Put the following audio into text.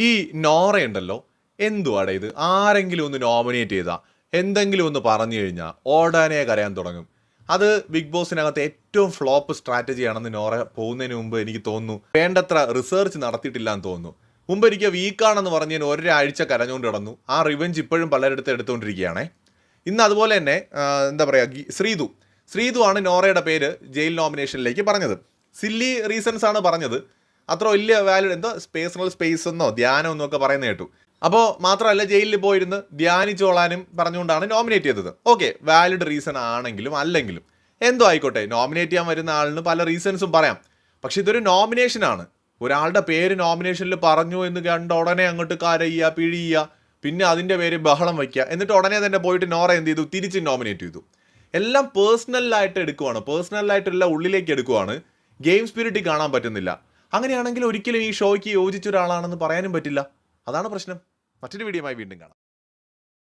ഈ നോറയുണ്ടല്ലോ എന്തുവാടെ ഇത്? ആരെങ്കിലും ഒന്ന് നോമിനേറ്റ് ചെയ്താൽ എന്തെങ്കിലും ഒന്ന് പറഞ്ഞു കഴിഞ്ഞാൽ ഓടാനെ കരയാൻ തുടങ്ങും. അത് ബിഗ് ബോസിനകത്ത് ഏറ്റവും ഫ്ലോപ്പ് സ്ട്രാറ്റജിയാണെന്ന് നോറ പോകുന്നതിന് മുമ്പ് എനിക്ക് തോന്നുന്നു. വേണ്ടത്ര റിസർച്ച് നടത്തിയിട്ടില്ല എന്ന് തോന്നുന്നു. മുമ്പ് എനിക്ക് വീക്കാണെന്ന് പറഞ്ഞതിന് ഒരാഴ്ച കരഞ്ഞുകൊണ്ട് കിടന്നു ആ റിവെഞ്ച് ഇപ്പോഴും പലരിടത്തും എടുത്തുകൊണ്ടിരിക്കുകയാണേ. ഇന്ന് അതുപോലെ തന്നെ എന്താ പറയുക ശ്രീതു ശ്രീതു. ആണ് നോറയുടെ പേര് ജയിൽ നോമിനേഷനിലേക്ക് പറഞ്ഞത്. സില്ലി റീസൺസ് ആണ് പറഞ്ഞത്. അത്ര വലിയ വാല്യൂ എന്തോ? പേഴ്സണൽ സ്പേസ് എന്നോ ധ്യാനം എന്നൊക്കെ പറയുന്ന കേട്ടു. അപ്പോൾ മാത്രമല്ല ജയിലിൽ പോയിരുന്ന് ധ്യാനിച്ചോളാനും പറഞ്ഞുകൊണ്ടാണ് നോമിനേറ്റ് ചെയ്തത്. ഓക്കെ വാലിഡ് റീസൺ ആണെങ്കിലും അല്ലെങ്കിലും. എന്തോ ആയിക്കോട്ടെ നോമിനേറ്റ് ചെയ്യാൻ വരുന്ന ആളിന് പല റീസൺസും പറയാം. പക്ഷെ ഇതൊരു നോമിനേഷനാണ് ഒരാളുടെ പേര് നോമിനേഷനിൽ പറഞ്ഞു എന്ന് കണ്ട ഉടനെ അങ്ങോട്ട് കരയുക പിഴിയുക പിന്നെ അതിന്റെ പേര് ബഹളം വയ്ക്കുക. എന്നിട്ട് ഉടനെ തന്നെ പോയിട്ട് നോറ എന്ത് ചെയ്തു? തിരിച്ച് നോമിനേറ്റ് ചെയ്തു. എല്ലാം പേഴ്സണലായിട്ട് എടുക്കുവാണ്. പേഴ്സണലായിട്ടുള്ള ഉള്ളിലേക്ക് എടുക്കുവാണ്. ഗെയിം സ്പിരിറ്റ് കാണാൻ പറ്റുന്നില്ല. അങ്ങനെയാണെങ്കിൽ ഒരിക്കലും ഈ ഷോയ്ക്ക് യോജിച്ച ഒരാളാണെന്ന് പറയാനും പറ്റില്ല. അതാണ് പ്രശ്നം. മറ്റൊരു വീഡിയോയുമായി വീണ്ടും കാണാം.